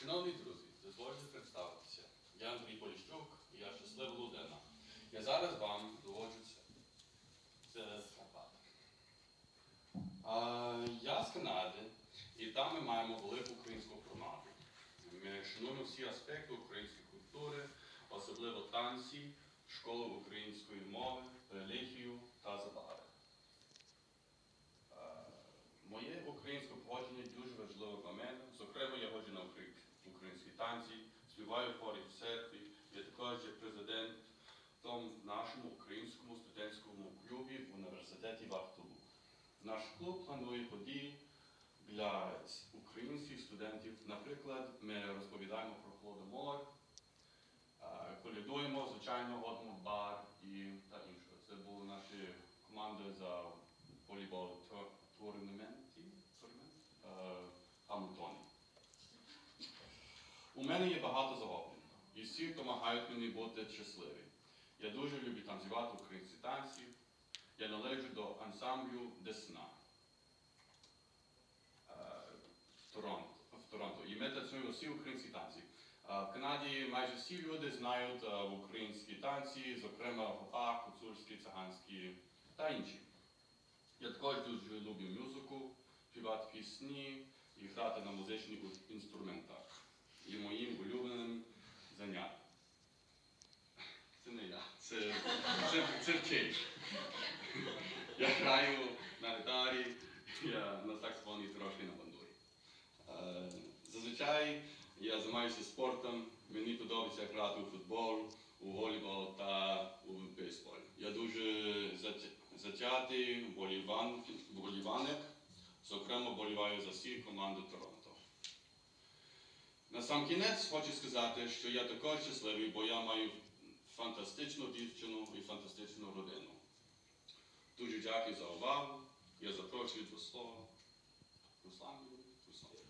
Шановні друзі, дозвольте представитися. Я Андрій Поліщук, і я щаслива людина. Я зараз вам доводжу це. Це з Карпат. А, я з Канади, і там ми маємо велику українську громаду. Ми шануємо всі аспекти української культури, особливо танці, школу української мови, релігію та забави. Моє українське походження дуже важливе для мене. Зокрема, я ходжу на укр- українські танці, співаю в церкві. Я також є президент в нашому українському студентському клубі в університеті Вахтову. Наш клуб планує події для українських студентів. Наприклад, ми розповідаємо про Холодомор, колядуємо, звичайно, ходимо бар і та інше. Це були наші команди за волейбол тур- У мене є багато захоплень, і всі допомагають мені бути щасливим. Я дуже люблю танцювати українські танці. Я належу до ансамблю Десна е, в Торонто. І ми танцюємо всі українські танці. Е, В Канаді майже всі люди знають е, українські танці, зокрема гопак, гуцульські, циганські та інші. Я також дуже люблю музику, співати пісні і грати на музичних інструментах. І моїм улюбленим заняттям. Це не я, це, це, це вчитель. Я граю на гітарі, я на саксофоні трошки на бандурі. Е, Зазвичай я займаюся спортом, мені подобається грати у футбол, у волейбол та у бейсбол. Я дуже зат- затятий боліван- болівальник, зокрема боліваю за всі команди Торонто. На сам кінець хочу сказати, що я також щасливий, бо я маю фантастичну дівчину і фантастичну родину. Дуже дякую за увагу. Я запрошую до слова. Руслан, Руслан.